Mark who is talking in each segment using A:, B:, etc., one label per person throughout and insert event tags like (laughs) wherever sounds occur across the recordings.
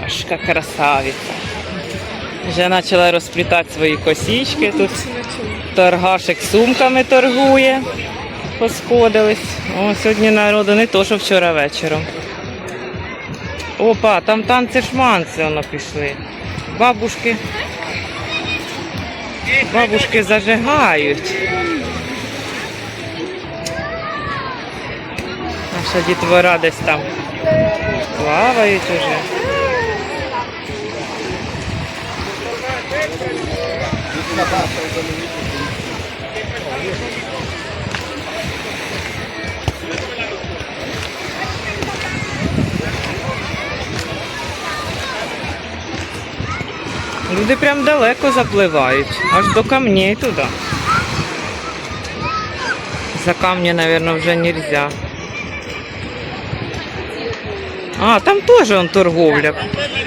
A: Сашка красавиця. Вже почала розплітати свої косічки. Тут торгашик сумками торгує. Посходились. О, сьогодні народу не то, що вчора вечором. Опа, там танці шманці воно пішли. Бабушки. Бабушки зажигають. Наша дітвора десь там плавають уже. Люди прям далеко запливають, аж до камней туди. За камні, мабуть, вже нельзя. А, там теж он торговля.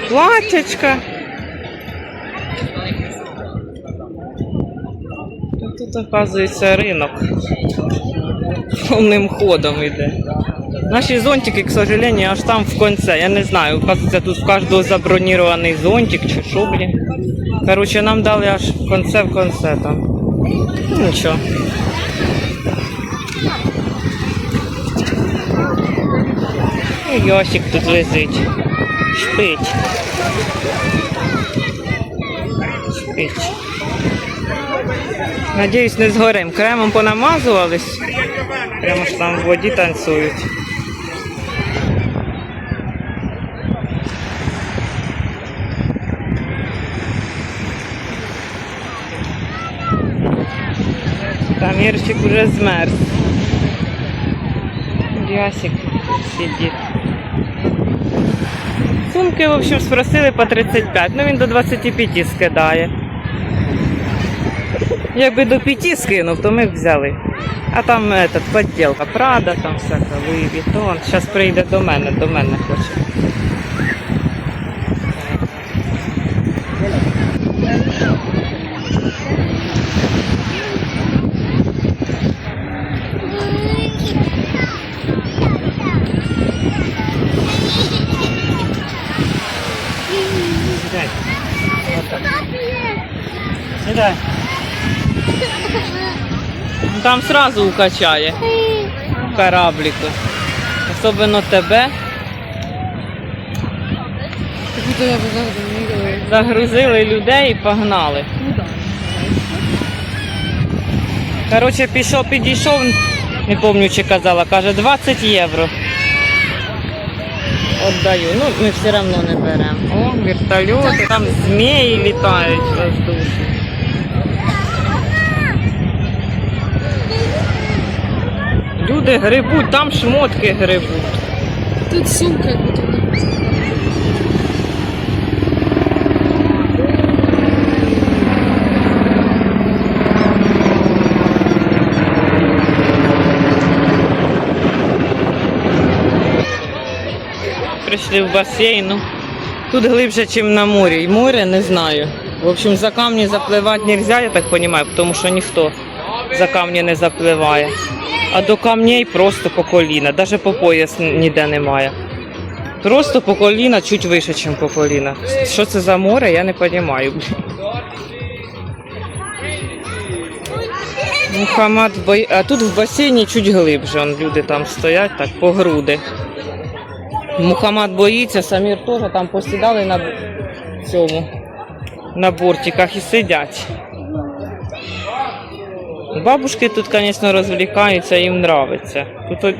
A: Платячка. Тут, оказується, ринок. Повним ходом йде. Наші зонтики, к сожалению, аж там в конце. Я не знаю, оказується, тут в кожного забронірований зонтик чи що, блін. Короче, нам дали аж в конце в конце там. Ну, нічого. Йосик тут лежить. Шпить. Шпить. Надіюсь, не згорим. Кремом понамазувались. Прямо ж там в воді танцюють. Там Ірчик уже змерз. Тут сидить. Сумки, в общем, спросили по 35, ну він до 25 скидає. Якби до 5 скинув, то ми б взяли. А там этот, подділка Прада, там всяка Луї Вітон. Зараз прийде до мене, до мене хоче. Там сразу укачає кораблику. Особливо тебе. Загрузили людей і погнали. Коротше, пішов, підійшов, не пам'ятаю, чи казала, каже 20 євро. Отдаю. Ну, ми все одно не беремо. О, вертольоти, там змії літають воздушні. Люди грибуть, там шмотки грибуть.
B: Тут сумка, як.
A: Прийшли в басейн. Ну, тут глибше, ніж на морі. І море не знаю. В общем, за камні запливати не можна, я так розумію, тому що ніхто за камні не запливає. А до камней просто по коліна, навіть по пояс ніде немає. Просто по коліна, чуть вище, ніж по коліна. Що це за море, я не розумію. Мухаммад. А тут в басейні чуть глибше. Он люди там стоять так по груди. Мухаммад боїться, Самір теж там посідали на цьому на бортиках і сидять. Бабушки тут, звісно, розвлікаються, їм подобається. Тут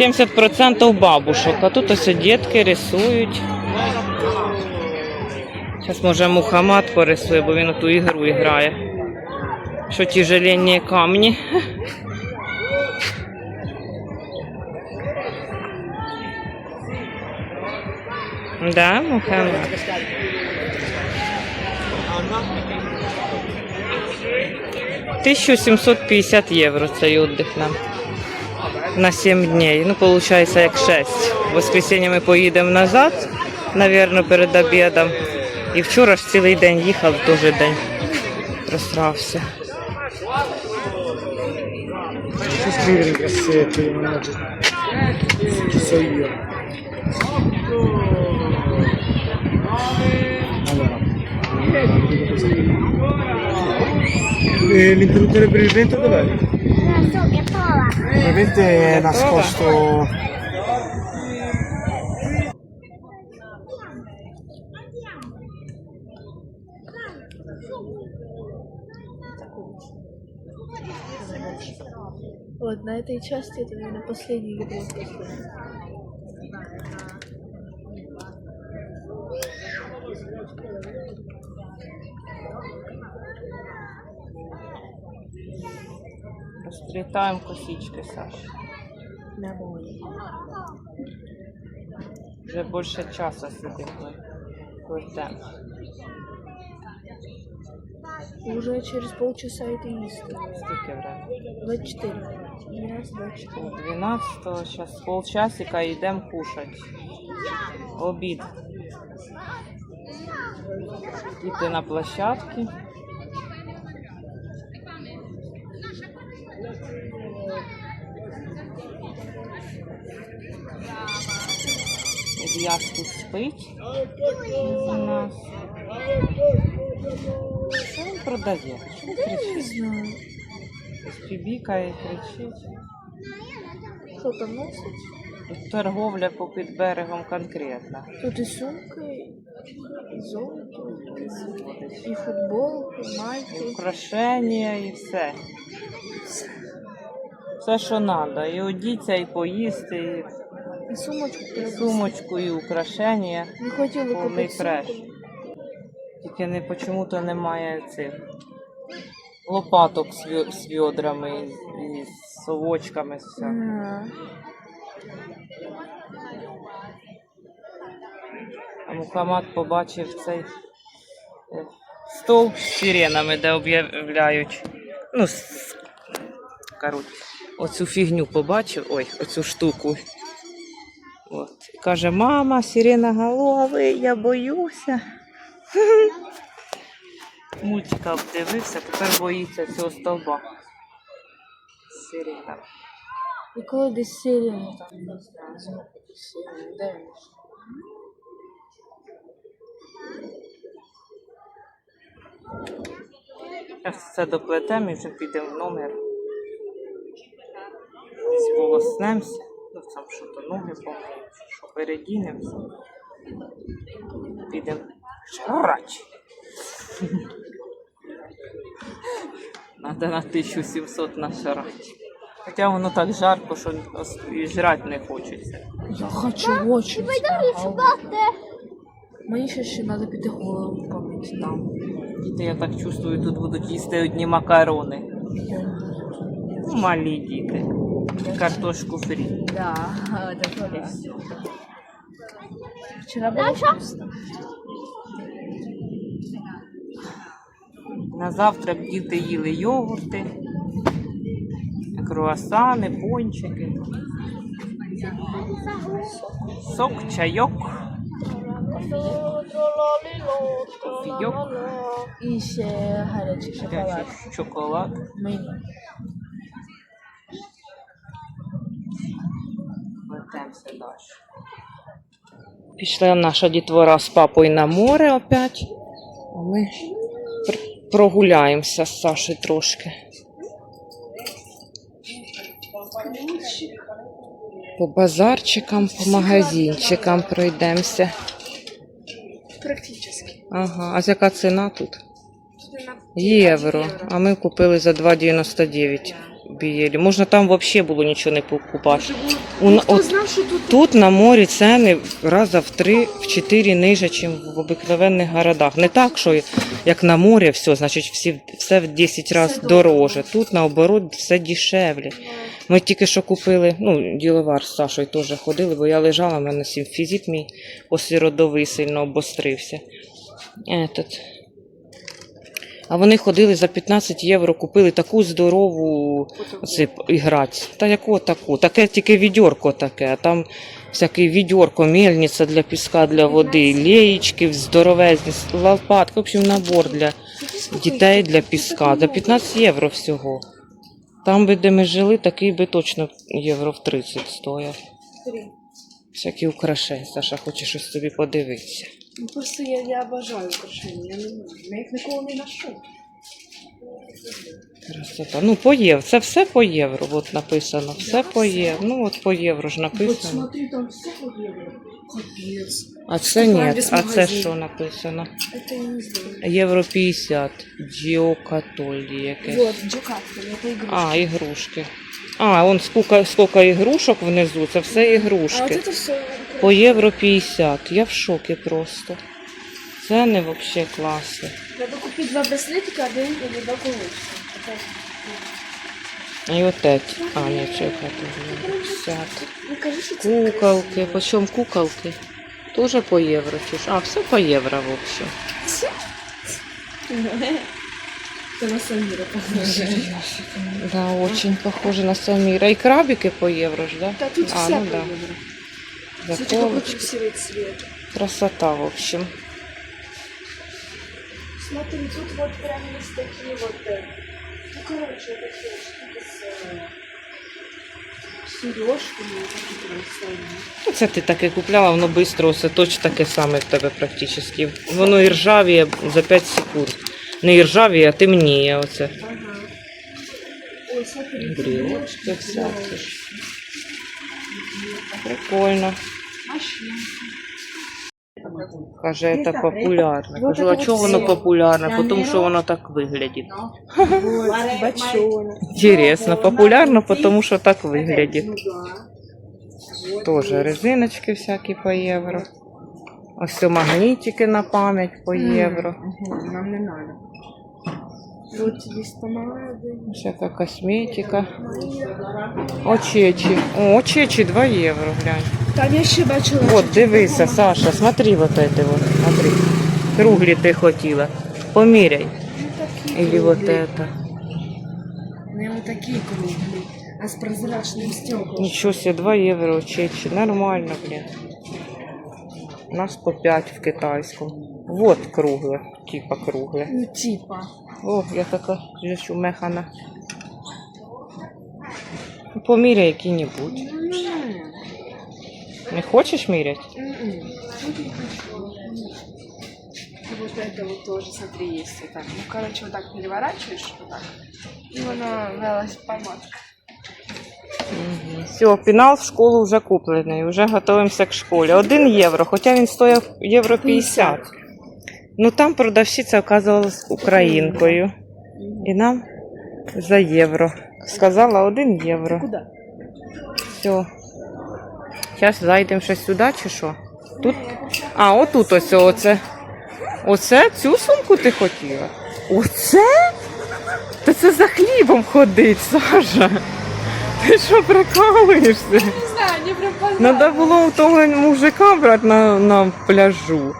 A: 70% бабушок, а тут ось дітки рисують. Зараз, може, Мухаммад порисує, бо він ту ігру грає. Що ті желені камні. Да, Мухаммад. Тисячу 750 євро цей віддих нам на 7 днів. Ну, виходить, як 6. В воскресенье ми поїдемо назад, мабуть, перед обідом. І вчора ж цілий день їхав, теж день
C: io. Allora. E l'interruttore per il vento dov'è?
D: Non so che prova.
C: Probabilmente è nascosto.
B: Вот на этой части это, наверное, последний видео.
A: Розплітаємо косички, Саш. Вже більше часу сидимо. Плетемо.
B: Уже через полчаса это есть.
A: Скільки время?
B: 24. 12, 24.
A: 12 зараз полчасика і йдемо кушати. Обід. Діти на площадці. Ільяс тут спить у нас. Що він продає? Що він кричить?
B: знаю.
A: Бібікає, кричить.
B: Что там носит?
A: Тут торговля попід берегом конкретно.
B: Тут и сумка, и золото, и футболка, и майки.
A: Украшення і все. Все, що треба. І одіться, і поїсти,
B: сумочку.
A: І
B: треба.
A: сумочку, і украшення. Повний
B: купить
A: фреш.
B: сумку.
A: Тільки не почому-то немає цих лопаток з вьо- з відрами і, і з совочками. з всяким.
B: А,
A: А Мухаммад побачив цей е, стовп з сиренами, де об'являють. Ну, с- коротше, оцю фігню побачив, ой, оцю штуку. От. І каже, мама, сиреноголовий, я боюся. (laughs) Мультика обдивився, тепер боїться цього стовба. з Сиренами.
B: І коли десь сирена там, де?
A: Зараз це доплетемо і вже підемо в номер. Десь волоснемося. Ну, там що то ноги помиємо, що передінемося. Підемо жрать. Надо на 1700 нажрати. Хоча воно так жарко, що і жрати не хочеться.
B: Я хочу очень.
D: Спати.
B: Мені ще ще треба піти голову помити там.
A: Діти, я так чувствую, тут будуть їсти одні макарони. Ну, Малі діти. Картошку фрі.
B: Да, это правда. Вчера было вкусно.
A: На завтрак діти їли йогурти, круасани, пончики, сок, чайок, кофійок,
B: І ще гарячий шоколад.
A: гарячий Летемося далі. Пішла наша дітвора з папою на море опять. А ми прогуляємося з Сашею трошки. По базарчикам, по магазинчикам пройдемося.
B: Практично.
A: Ага, а яка ціна тут? Євро. А ми купили за 2,99 бієлі. Можна там взагалі було нічого не покупати. У, на- от,
B: знав, що тут
A: тут на морі ціни раза в 3 в 4 ниже, ніж в обикновенних городах. Не так, що як на морі все, значить всі, все в 10 разів дороже. Тут наоборот все дешевле. Ми тільки що купили, ну, діловар з Сашою теж ходили, бо я лежала, в мене симфізит мій посліродовий сильно обострився. Этот. А вони ходили за 15 євро, купили таку здорову оце, іграть. Та яку таку? Таке тільки відьорко таке, а там всяке відьорко, мельниця для піска, для води, леєчки здоровезні, лопатки, в общем, набор для дітей для піска. За 15 євро всього. Там би, де ми жили, такий би точно євро в 30 стояв. Всякі украшення. Саша хоче щось собі подивитися.
B: Ну просто я, я обожаю украшення, я не знаю. Я їх ніколи не ношу.
A: Красота. Ну, по євро. Це все по євро. От написано. Все по євро. Ну, от по євро ж
B: Вот
A: написано.
B: смотри, там все по євро. Капець.
A: А це ні.
B: Весь
A: А це
B: магазин.
A: що написано?
B: Это я не знаю.
A: Євро 50. Джіокатолі якесь.
B: Вот, Джакарта, это игрушка.
A: А, ігрушки. А, вон скільки, скільки ігрушок внизу, це все
B: А вот
A: ігрушки.
B: это все.
A: по євро 50. Я в шокі просто. Це не взагалі класно.
B: Надо купить два браслетика, один или два колечка.
A: І отець. А, тут 50.
B: Ну,
A: Куколки. По чому куколки? Тоже по євро? А, все по євро, в общем. (laughs)
B: Це на Саміра похоже.
A: Да, очень похоже на Самира. И крабики по евро ж, да?
B: Да тут
A: а,
B: вся
A: ну
B: по
A: да.
B: евро. Смотри, какой
A: Заколочки.
B: красивый цвет.
A: Красота, в общем.
B: Смотри, тут вот прям есть такие вот... э, Ну, короче, такие штуки с... э, Сережками, такие прям стальные.
A: Ну, Це ти таке купляла, воно швидко, все точно таке саме в тебе практично. Воно і ржавіє за 5 секунд. Не і ржавіє, а темніє оце.
B: Ага. Ой, смотри.
A: Брілочки всякі. ж. Прикольно. Каже, це популярно.
B: Вот
A: Кажу,
B: это
A: а
B: вот
A: чого воно
B: все.
A: популярне? Тому що воно так виглядить.
B: Вот, бочонок.
A: Інтересно, популярно, тому що так виглядить.
B: Ну да.
A: Тоже резиночки всякі по євро. Ось це магнітики на пам'ять по євро.
B: Мгм, Нам не надо. Вот есть помады.
A: Всяка косметика. Очечі. О, очечі 2 євро, глянь.
B: Там я ще бачила.
A: От, дивися, Саша, смотри вот это вот. Смотри. Круглі ти хотіла. Поміряй. Или вот это.
B: Не вот такие круглые, а с прозрачным стеклом.
A: Нічого себе, 2 євро очечі. Нормально, блін. У нас по 5 в китайському. Вот кругле, типа кругле.
B: Ну, типа.
A: О, я така вже умехана. Ну, Поміряй які-небудь. не хочеш міряти?
B: М-м. Тут не хочу. И вот это вот тоже, смотри, есть вот так. Ну, короче, вот так переворачиваешь, вот так. И оно велась помадка.
A: Все, пінал в школу вже куплений, вже готуємося к школі. Один євро, хоча він стояв євро 50. Ну там продавщиця оказувалась українкою. І нам за євро. Сказала один євро. Все. Зараз зайдемо ще сюди чи що? Тут? А, отут ось оце. Оце цю сумку ти хотіла? Оце? Та це за хлібом ходить, Саша. Ти що прикалуєшся?
B: Не знаю, не прям
A: Надо було у того мужика брати на, на пляжу.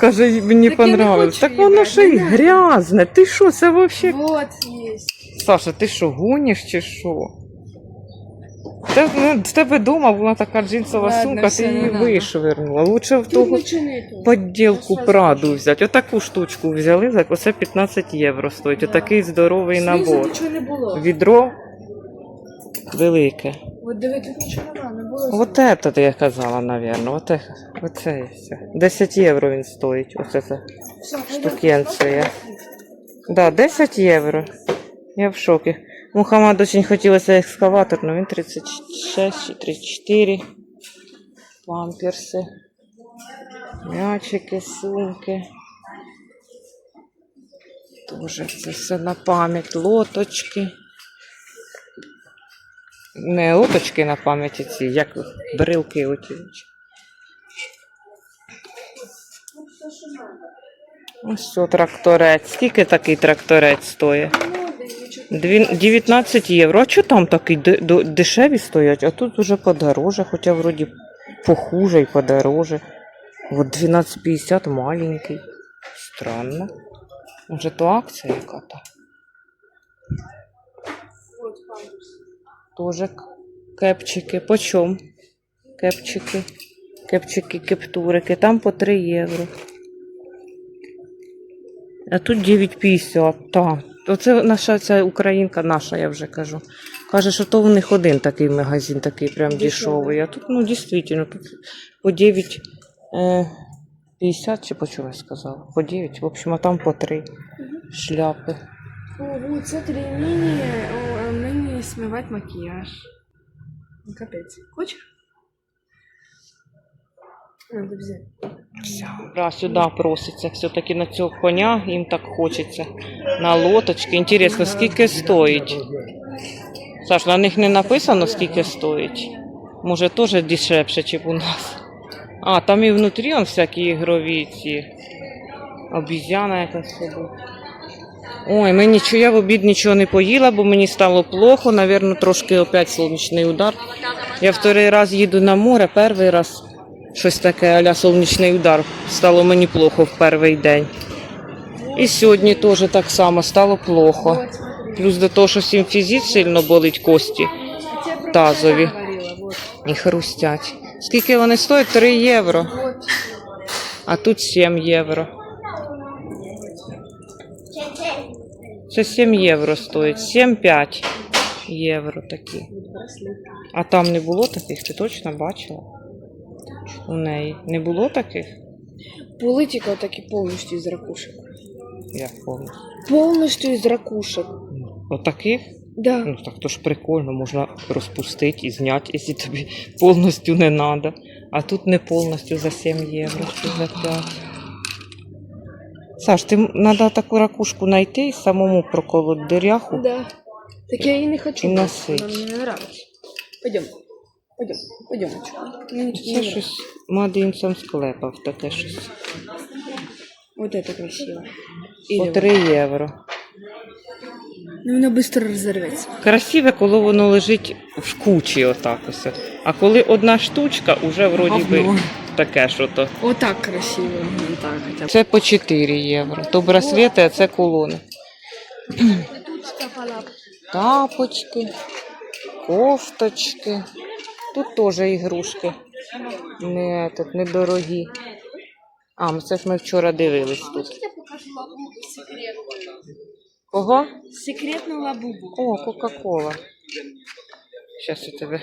A: Каже, мені
B: Так
A: понравилось. Так воно ще й грязне. Ти що, це взагалі
B: Вот.
A: Саша, ти що, гониш чи що? Те, ну, в тебе вдома була така джинсова
B: Ладно,
A: сумка,
B: все,
A: ти
B: не
A: її
B: надо.
A: вишвернула. Лучше в
B: Тут
A: того
B: нету.
A: подділку Праду взяти. Отаку штучку взяли, так оце 15 євро стоїть. Отакий здоровий
B: Знизу
A: набор.
B: нічого не було.
A: Відро велике.
B: От диви, тут нічого нема, не було.
A: Вот это ти я казала, напевно. Оце, оце і все. 10 євро він стоїть. Оце це.
B: Все,
A: штукенція. Да, 10 євро. Я в шокі. Мухаммад очень хотілося екскаватор, але він 36 чи 34. Памперси. М'ячики, сумки. Тоже це все на пам'ять. Лоточки. Не лоточки на пам'яті ці, як брилки оті. Ось що тракторець. Скільки такий тракторець стоїть? Дві- 19 євро. А що там до- дешеві стоять, а тут уже подороже, хоча вроді похуже і подороже. От 12,50 маленький. Странно. Може то акція яка-то? Тоже кепчики. По чому? Кепчики. Кепчики, кептурики. Там по 3 євро. А тут 9,50. Там Оце наша ця українка, наша, я вже кажу. Каже, що то в них один такий магазин, такий прям дешевий. А тут, ну, дійсно, тут по 9, е, 50 чи по чому я сказала? По 9, в общем, а там по 3 шляпи.
B: О, вот, смотри, мини, о, мини смывать макияж. Ну, капец. Хочешь? Надо взять.
A: Да, сюди проситься. Все-таки на цього коня їм так хочеться. На лоточки. Інтересно, скільки стоїть? Саш, на них не написано, скільки стоїть. Може, теж дешевше, ніж у нас. А, там і внутрі он всякі ігрові ці. Обізяна якась собі. Ой, ми нічого, я в обід нічого не поїла, бо мені стало плохо. Навірно, трошки опять сонячний удар. Я вторий раз їду на море, перший раз щось таке, аля сонячний удар. Стало мені плохо в перший день. І сьогодні теж так само стало плохо. Плюс до того, що всім фізит сильно болить кості Тазові. і хрустять. Скільки вони стоять? 3 євро. А тут 7 євро. Це 7 євро стоїть. 7-5 євро такі. А там не було таких, ти точно бачила? У неї не було таких?
B: Пулытика вот таки полностью из ракушек.
A: Я помню.
B: Полностью из ракушек.
A: Отаких?
B: Да.
A: Ну так то ж прикольно, можна розпустити і зняти, якщо тобі повністю не треба. А тут не повністю за 7 євро, чи за 5. Саш, ти треба таку ракушку знайти і самому проколоть диряху.
B: Да. Так я и не хочу.
A: И
B: брать,
A: носить.
B: Она не. Пойдем. Пойдем. Пойдем. Мне не
A: Це
B: нравится.
A: щось мадинцем склепав, таке щось.
B: Вот это красиво.
A: По
B: Или
A: 3 євро.
B: Ну, она быстро разорвется.
A: Красиве, коли воно лежить в кучі отак ось. А коли одна штучка, уже вроді би
B: Говно.
A: таке що то.
B: Вот так красиво. Вот так хотя бы.
A: Це по 4 євро. То браслети, а це кулони. Тапочки, кофточки. Тут теж ігрушки. Не, тут недорогі. А, ну це ж ми вчора дивились тут.
B: Я покажу лабубу секретную.
A: Кого?
B: Секретную лабубу.
A: О, Кока-Кола. Зараз я тебе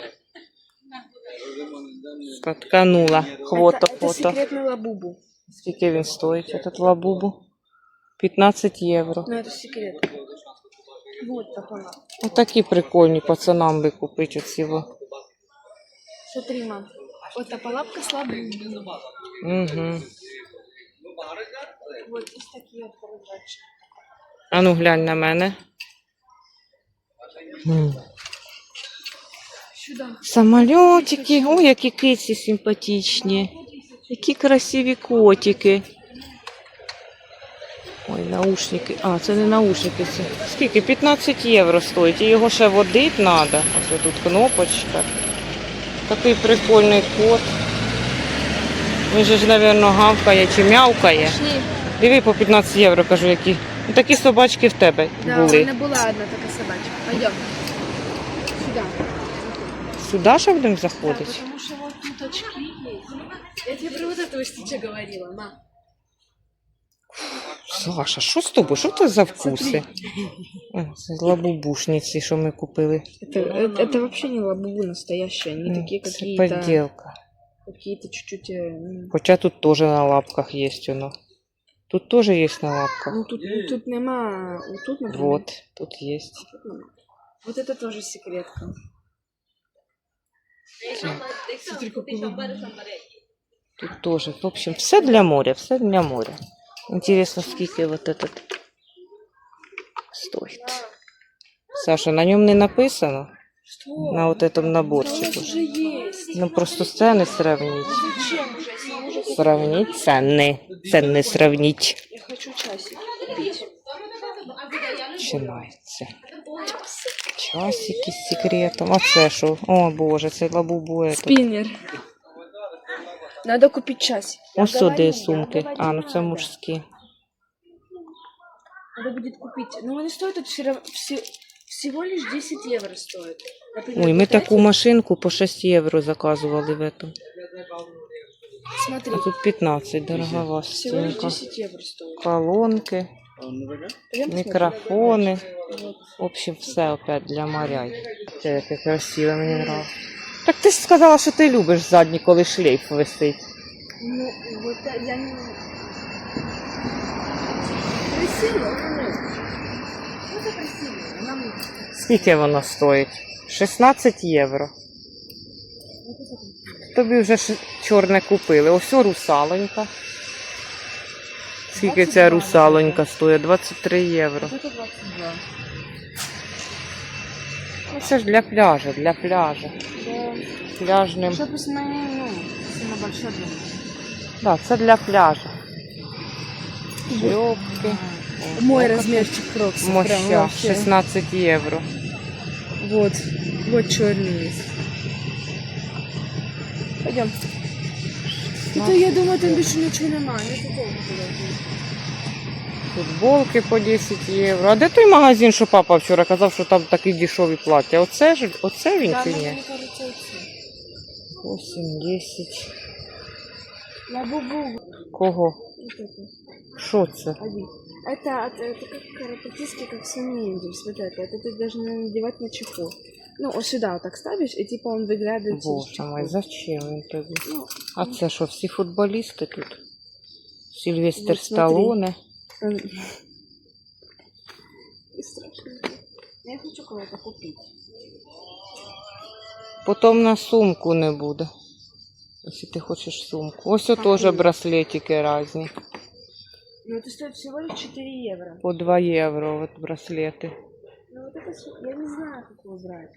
A: спотканула. Хвото,
B: это, это
A: фото.
B: секретную лабубу.
A: Скільки він стоїть, этот лабубу? 15 євро.
B: Но это секрет. Вот пополам.
A: Отакі прикольні пацанам би купити оціво.
B: Смотри, мам. Вот тополапка с лабубой.
A: Угу.
B: Вот есть такие вот кружочки.
A: А ну глянь на мене. Самольотики. Ой, які киці симпатичні. Які красиві котики. Ой, наушники. А, це не наушники. Це. Скільки? 15 євро стоїть. І його ще водити треба. Ось тут кнопочка. Такий прикольний кот. Він же ж, мабуть, гавкає чи м'явкає. Диви по 15 євро, кажу, які. Ну, такі собачки в тебе
B: Да, у
A: були.
B: меня была одна такая собачка. Пойдем. Сюда.
A: Сюди ще будемо
B: Да,
A: заходити?
B: потому что вот тут очки есть. Я тебе про вот этого говорила, мам.
A: Саша, що з тобою? Що це за вкуси? О, Це лабубушниці, що ми купили.
B: Это, это, это вообще не лабубу настоящие, они
A: М,
B: такие
A: Це
B: какие-то,
A: подделка.
B: какие-то чуть-чуть, э, м,
A: Хоча тут теж на лапках є воно. Тут теж є на лапках.
B: ну тут, ну, тут нема, вот тут, например,
A: Вот, тут є.
B: тут нема. Вот это тоже секретка. Смотри, какой лабубу.
A: Тут теж. В общем, все для моря, все для моря. Інтересно, скільки вот этот стоїть. Саша, на ньому не написано?
B: Что?
A: На вот этом
B: Да у нас
A: наборчику.
B: уже есть.
A: Ну просто ціни сравніть.
B: Зачем уже, если мы уже
A: Сравніть ціни. Ціни сравніть.
B: Я хочу часик купить.
A: Починається. Часики з секретом. А це що? О боже, це лабубу. этот.
B: Надо купить часик. Я
A: Ось сюди сумки. А, ну це мужські.
B: Надо будет купить. Но они стоят тут все, рав- всего лишь 10 евро стоят. Например,
A: Ой, ми
B: вот
A: таку
B: эти,
A: машинку по 6 євро заказували в этом.
B: Смотри,
A: А тут 15, дорогова
B: всего лишь
A: стінка.
B: 10 евро стоит.
A: Колонки. Мікрофони. В общем, все опять для моряй. Це яке красиве, мені нравится. Так ти ж сказала, що ти любиш задні, коли шлейф висить.
B: Ну, вот э, я не... Красиво, ну. Это красиво. Нам...
A: Скільки воно стоїть? 16 євро. Тобі вже ж чорне купили. Ось о, русалонька. Скільки ця
B: 22,
A: русалонька стоїть? 23 євро.
B: Вот это 22.
A: Ну, Це ж для пляжу, для пляжу.
B: Да.
A: Пляжним.
B: Что просто на ну, сильно большой для меня.
A: Так, це для пляжу. Шльопки.
B: Мой размерчик кроксов. прям
A: Моща.
B: вообще.
A: 16 євро.
B: Вот. Вот черный есть. Пойдем. Это я думаю, там больше ничего нема. Не такого
A: Футболки по 10 євро. А де той магазин, що папа вчора казав, що там такі дешеві плаття? Оце ж, оце він
B: Да,
A: чи
B: мне
A: ні?
B: кажется, это.
A: 8, 10.
B: На бубу.
A: Кого?
B: Вот это.
A: Що це?
B: Один. Это, это, это как карапатиски, как сумеешь. Вот это. Это ты должен надевать на чехол. Ну, вот сюда вот так ставишь, и типа он выглядывает через
A: Боже
B: чехол.
A: мой, зачем він тобі?
B: Ну,
A: А це що, всі футболісти тут? Сильвестр
B: Вот смотри.
A: Сталоне. (laughs)
B: он- И страшно. Я хочу кого-то купить.
A: Потім на сумку не буде. Якщо ти хочеш сумку. Ось о теж браслетики різні.
B: Ну, это стоит всего лишь 4 евро.
A: По 2 євро от браслети.
B: Ну, вот это с- я не знаю, как его брать.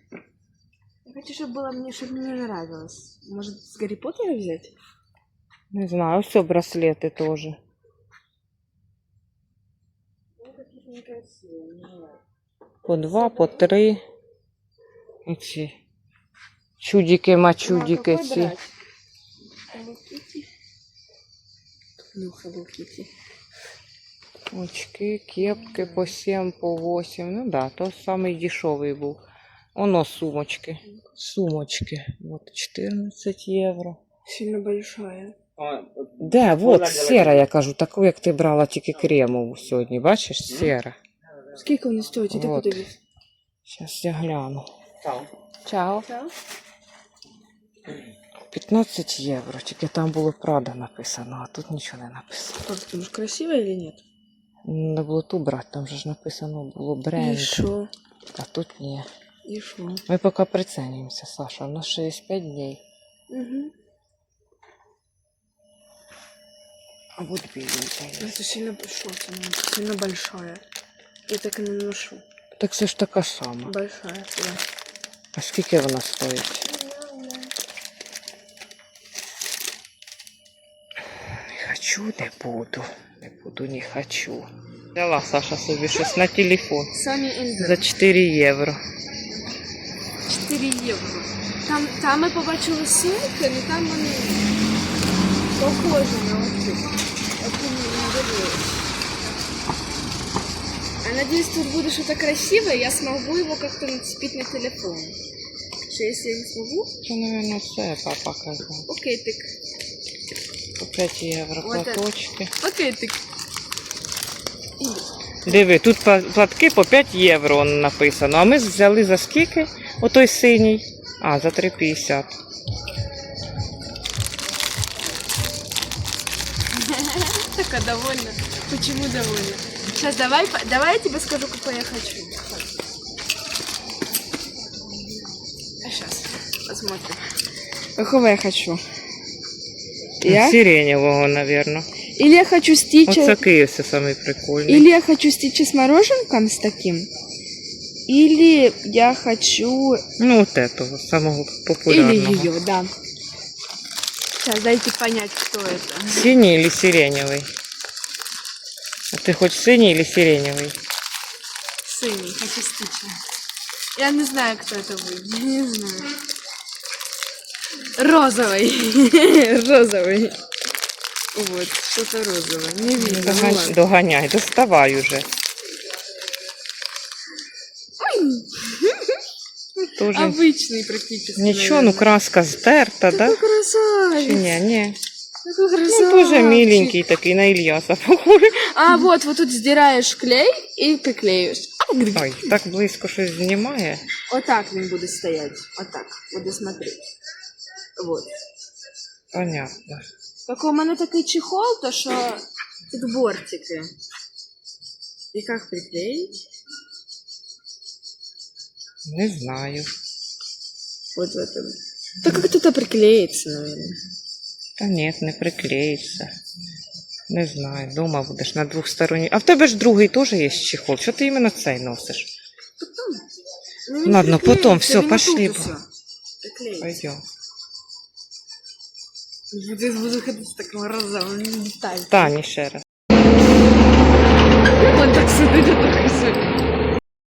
B: Я хочу, чтобы было мне, чтобы мне нравилось. Может, с Гарри Поттера взять?
A: Не знаю, ось о браслети По два, по три. Оці. Чудики, мачудики ці.
B: Ну, Kitty.
A: Очки, кепки по 7, по 8. Ну да, то самий дешевий був. Оно сумочки. Сумочки. От 14 євро.
B: Сильно большая.
A: Де, от сера, я кажу, таку, як ти брала тільки кремову сьогодні. Бачиш, сера.
B: Сколько он стоит? Это
A: Вот.
B: подивись.
A: Зараз я гляну. Чао.
B: Да?
A: 15 євро. Тільки там було Прада написано, а тут нічого не написано.
B: Как ты думаешь, красивая или нет?
A: Не було ту брати, там же ж написано було
B: И
A: бренд.
B: шо?
A: А тут ні.
B: И шо?
A: Ми поки прицінюємося, Саша. У нас 65 днів.
B: Угу.
A: А от біленька є.
B: Это сильно большое, сильно большая. Я так и не ношу.
A: Так це ж така сама.
B: Большая, да.
A: А скільки вона стоїть? Не хочу, не буду. Не буду, не хочу. Взяла Саша собі щось на телефон
B: Sony Ender.
A: за 4 євро.
B: 4 євро. Там, там ми побачили сумки, але там вони Похожі на дивилась. А надеюсь, тут будет что-то красивое, я смогу его как-то нацепить на телефон. Что если я не смогу?
A: Це, мабуть, все папа казав.
B: Окей, тик.
A: По 5 євро
B: От це.
A: платочки.
B: Окей, тик.
A: Диви, тут пла- платки по 5 євро он написано. А ми взяли за скільки? Отой синій. А, за 3,50.
B: Такая довольна. Почему довольна? Сейчас давай, давай я тебе скажу, какой я хочу. А сейчас посмотрим. Какого я хочу? Я?
A: Сиреневого, мабуть.
B: Или я хочу стича...
A: Оце Київ це самий прикольний.
B: Или я хочу стича с мороженком с таким. Или я хочу...
A: Ну, от этого, самого
B: Или
A: популярного.
B: ее, да. Сейчас дайте понять, кто это.
A: Синий или сиреневый? А ты хочешь синий или сиреневый?
B: Синий, хочу. Я не знаю, кто это будет. Я не знаю. Розовый. (laughs) Розовый. Вот, что-то розовое. Не видно. ну
A: Догон-
B: ладно.
A: Доганяй, доставай уже. Тоже
B: Обычный практически.
A: нічого, ну краска стерта, да?
B: Какой красавец.
A: Чи ні, ні.
B: Такой
A: Ну, тоже миленький такий, на Ильяса похожий.
B: А, вот, вот тут сдираешь клей и приклеюєш.
A: Ой, так близько щось знімає.
B: Отак він буде стояти. Отак. Буде смотреть. Вот.
A: Понятно.
B: Так у мене такий чехол, то що тут бортики. І як приклеїть?
A: Не знаю.
B: Вот в этом. Так как тут приклеится, наверное.
A: Та ні, не приклеїться. Не знаю, дома будеш на двох стороні. А в тебе ж другий теж є чехол. Що ти іменно цей носиш?
B: Ну, він
A: Ладно,
B: приклеїться,
A: потом, всё,
B: він отут
A: пошли.
B: усё. Приклеїться.
A: Пойдем.
B: Буду ходити з таким разом деталь.
A: Тані ще раз.